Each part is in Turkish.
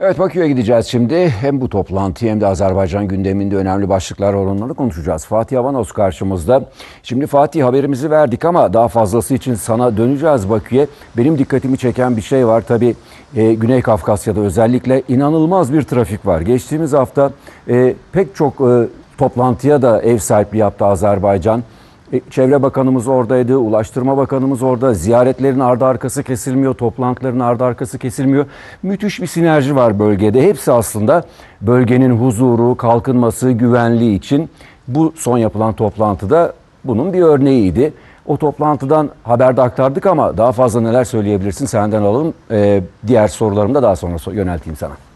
Evet Bakü'ye gideceğiz şimdi. Hem bu toplantı hem de Azerbaycan gündeminde önemli başlıklar olanları konuşacağız. Fatih Avanos karşımızda. Şimdi Fatih haberimizi verdik ama daha fazlası için sana döneceğiz Bakü'ye. Benim dikkatimi çeken bir şey var. Tabii e, Güney Kafkasya'da özellikle inanılmaz bir trafik var. Geçtiğimiz hafta e, pek çok e, toplantıya da ev sahipliği yaptı Azerbaycan. E, Çevre Bakanımız oradaydı, Ulaştırma Bakanımız orada. Ziyaretlerin ardı arkası kesilmiyor, toplantıların ardı arkası kesilmiyor. Müthiş bir sinerji var bölgede. Hepsi aslında bölgenin huzuru, kalkınması, güvenliği için bu son yapılan toplantıda bunun bir örneğiydi. O toplantıdan haberde aktardık ama daha fazla neler söyleyebilirsin senden alalım. E, diğer sorularımı da daha sonra so- yönelteyim sana.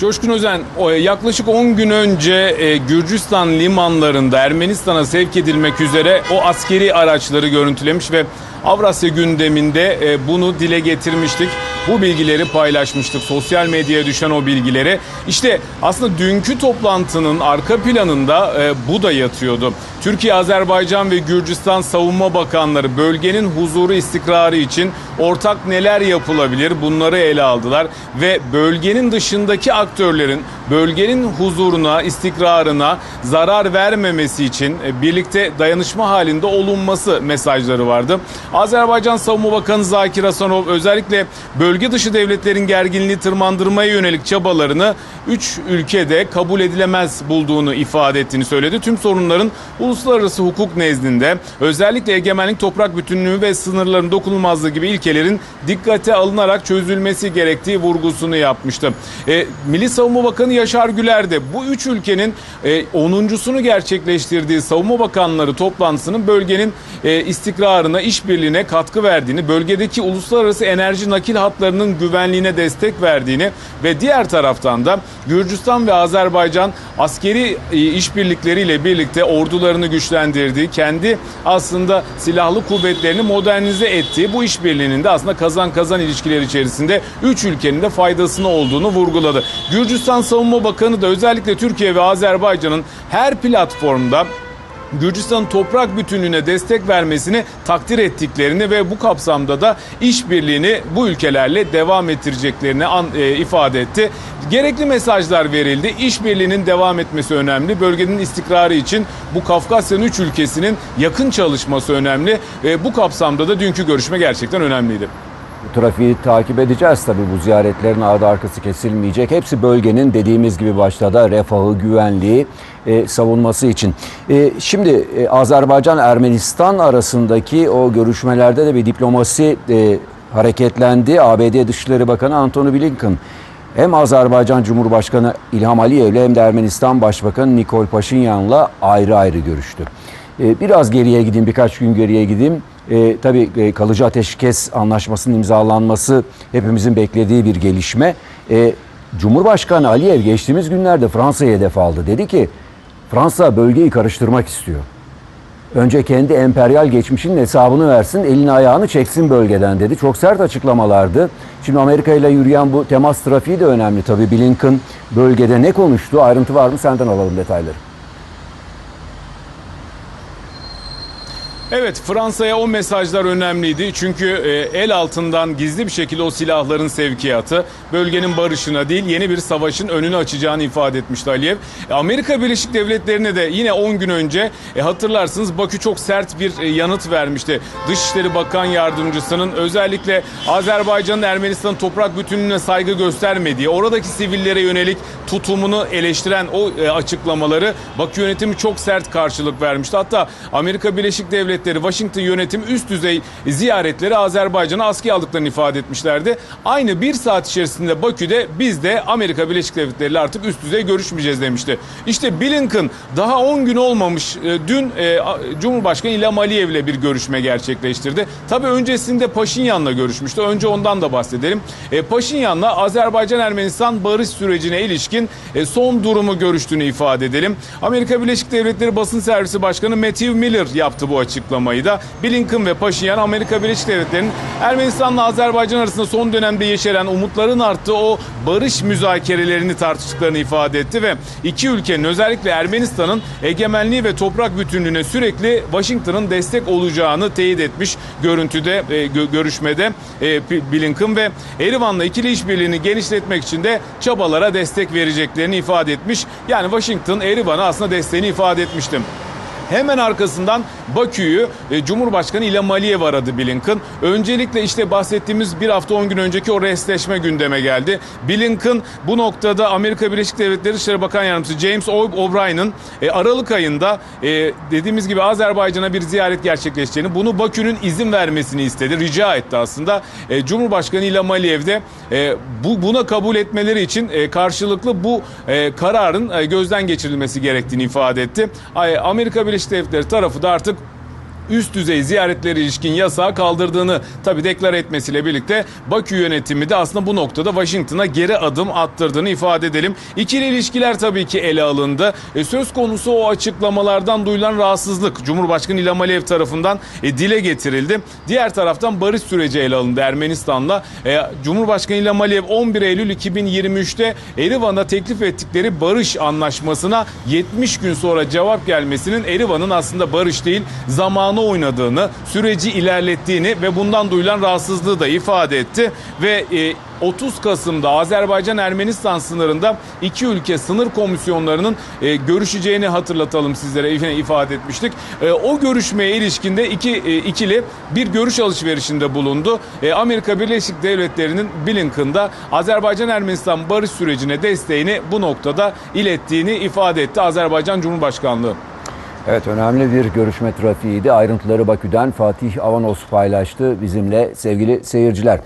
Coşkun Özen o, yaklaşık 10 gün önce e, Gürcistan limanlarında Ermenistan'a sevk edilmek üzere o askeri araçları görüntülemiş ve Avrasya gündeminde e, bunu dile getirmiştik. Bu bilgileri paylaşmıştık. Sosyal medyaya düşen o bilgileri. İşte aslında dünkü toplantının arka planında e, bu da yatıyordu. Türkiye, Azerbaycan ve Gürcistan savunma bakanları bölgenin huzuru istikrarı için ortak neler yapılabilir bunları ele aldılar ve bölgenin dışındaki aktörlerin bölgenin huzuruna, istikrarına zarar vermemesi için e, birlikte dayanışma halinde olunması mesajları vardı. Azerbaycan Savunma Bakanı Zakir Hasanov özellikle bölge dışı devletlerin gerginliği tırmandırmaya yönelik çabalarını 3 ülkede kabul edilemez bulduğunu ifade ettiğini söyledi. Tüm sorunların uluslararası hukuk nezdinde özellikle egemenlik, toprak bütünlüğü ve sınırların dokunulmazlığı gibi ilkelerin dikkate alınarak çözülmesi gerektiği vurgusunu yapmıştı. E, Milli Savunma Bakanı Yaşar Güler de bu üç ülkenin e, 10.sunu gerçekleştirdiği savunma bakanları toplantısının bölgenin e, istikrarına, işbirliğine katkı verdiğini, bölgedeki uluslararası enerji nakil hatlarının güvenliğine destek verdiğini ve diğer taraftan da Gürcistan ve Azerbaycan askeri e, işbirlikleriyle birlikte ordularını güçlendirdiği, kendi aslında silahlı kuvvetlerini modernize ettiği bu işbirliğinin de aslında kazan kazan ilişkiler içerisinde üç ülkenin de faydasına olduğunu vurguladı. Gürcistan Savunma Bakanı da özellikle Türkiye ve Azerbaycan'ın her platformda Gürcistan'ın toprak bütünlüğüne destek vermesini takdir ettiklerini ve bu kapsamda da işbirliğini bu ülkelerle devam ettireceklerini an, e, ifade etti. Gerekli mesajlar verildi. İşbirliğinin devam etmesi önemli. Bölgenin istikrarı için bu Kafkasya'nın üç ülkesinin yakın çalışması önemli. E, bu kapsamda da dünkü görüşme gerçekten önemliydi. Trafiği takip edeceğiz tabii bu ziyaretlerin ardı arkası kesilmeyecek. Hepsi bölgenin dediğimiz gibi başta da refahı, güvenliği e, savunması için. E, şimdi e, Azerbaycan-Ermenistan arasındaki o görüşmelerde de bir diplomasi e, hareketlendi. ABD Dışişleri Bakanı Antony Blinken hem Azerbaycan Cumhurbaşkanı İlham Aliyev'le hem de Ermenistan Başbakanı Nikol Paşinyan'la ayrı ayrı görüştü. E, biraz geriye gideyim, birkaç gün geriye gideyim. E, tabii e, kalıcı ateşkes anlaşmasının imzalanması hepimizin beklediği bir gelişme. E, Cumhurbaşkanı Aliyev geçtiğimiz günlerde Fransa'ya hedef aldı. Dedi ki Fransa bölgeyi karıştırmak istiyor. Önce kendi emperyal geçmişinin hesabını versin, elini ayağını çeksin bölgeden dedi. Çok sert açıklamalardı. Şimdi Amerika ile yürüyen bu temas trafiği de önemli tabii. Blinken bölgede ne konuştu? Ayrıntı var mı? Senden alalım detayları. Evet Fransa'ya o mesajlar önemliydi. Çünkü e, el altından gizli bir şekilde o silahların sevkiyatı bölgenin barışına değil yeni bir savaşın önünü açacağını ifade etmişti Aliyev. E, Amerika Birleşik Devletleri'ne de yine 10 gün önce e, hatırlarsınız Bakü çok sert bir e, yanıt vermişti. Dışişleri Bakan Yardımcısının özellikle Azerbaycan'ın Ermenistan'ın toprak bütünlüğüne saygı göstermediği, oradaki sivillere yönelik tutumunu eleştiren o e, açıklamaları Bakü yönetimi çok sert karşılık vermişti. Hatta Amerika Birleşik Devletleri Washington yönetimi üst düzey ziyaretleri Azerbaycan'a askıya aldıklarını ifade etmişlerdi. Aynı bir saat içerisinde Bakü'de biz de Amerika Birleşik Devletleri ile artık üst düzey görüşmeyeceğiz demişti. İşte Blinken daha 10 gün olmamış e, dün e, Cumhurbaşkanı İlham Aliyev ile bir görüşme gerçekleştirdi. Tabii öncesinde Paşinyan'la görüşmüştü. Önce ondan da bahsedelim. E, Paşinyan'la Azerbaycan-Ermenistan barış sürecine ilişkin son durumu görüştüğünü ifade edelim. Amerika Birleşik Devletleri Basın Servisi Başkanı Matthew Miller yaptı bu açıklamayı. Açıklamayı da. Blinken ve Paşinyan Amerika Birleşik Devletleri'nin Ermenistan'la Azerbaycan arasında son dönemde yeşeren umutların arttığı o barış müzakerelerini tartıştıklarını ifade etti ve iki ülkenin özellikle Ermenistan'ın egemenliği ve toprak bütünlüğüne sürekli Washington'ın destek olacağını teyit etmiş görüntüde e, gö- görüşmede e, Blinken ve Erivan'la ikili işbirliğini genişletmek için de çabalara destek vereceklerini ifade etmiş. Yani Washington Erivan'a aslında desteğini ifade etmiştim. Hemen arkasından Bakü'yü e, Cumhurbaşkanı İlham Aliyev aradı Blinken. Öncelikle işte bahsettiğimiz bir hafta 10 gün önceki o restleşme gündeme geldi. Blinken bu noktada Amerika Birleşik Devletleri Dışişleri Bakan Yardımcısı James O'Brien'ın e, Aralık ayında e, dediğimiz gibi Azerbaycan'a bir ziyaret gerçekleşeceğini, bunu Bakü'nün izin vermesini istedi, rica etti aslında. Cumhurbaşkanı İlham Aliyev de bu buna kabul etmeleri için karşılıklı bu kararın gözden geçirilmesi gerektiğini ifade etti. Amerika Birleşik Devletleri tarafı da artık üst düzey ziyaretlere ilişkin yasağı kaldırdığını tabi deklare etmesiyle birlikte Bakü yönetimi de aslında bu noktada Washington'a geri adım attırdığını ifade edelim. İkili ilişkiler tabii ki ele alındı. E, söz konusu o açıklamalardan duyulan rahatsızlık Cumhurbaşkanı İlham Aliyev tarafından e, dile getirildi. Diğer taraftan barış süreci ele alındı Ermenistan'la. E, Cumhurbaşkanı İlham Aliyev 11 Eylül 2023'te Erivan'a teklif ettikleri barış anlaşmasına 70 gün sonra cevap gelmesinin Erivan'ın aslında barış değil zamanı oynadığını, süreci ilerlettiğini ve bundan duyulan rahatsızlığı da ifade etti ve e, 30 Kasım'da Azerbaycan-Ermenistan sınırında iki ülke sınır komisyonlarının e, görüşeceğini hatırlatalım sizlere if- ifade etmiştik. E, o görüşmeye ilişkinde iki e, ikili bir görüş alışverişinde bulundu. E, Amerika Birleşik Devletleri'nin Blinken'da Azerbaycan-Ermenistan barış sürecine desteğini bu noktada ilettiğini ifade etti Azerbaycan Cumhurbaşkanlığı. Evet önemli bir görüşme trafiğiydi. Ayrıntıları Bakü'den Fatih Avanos paylaştı bizimle sevgili seyirciler.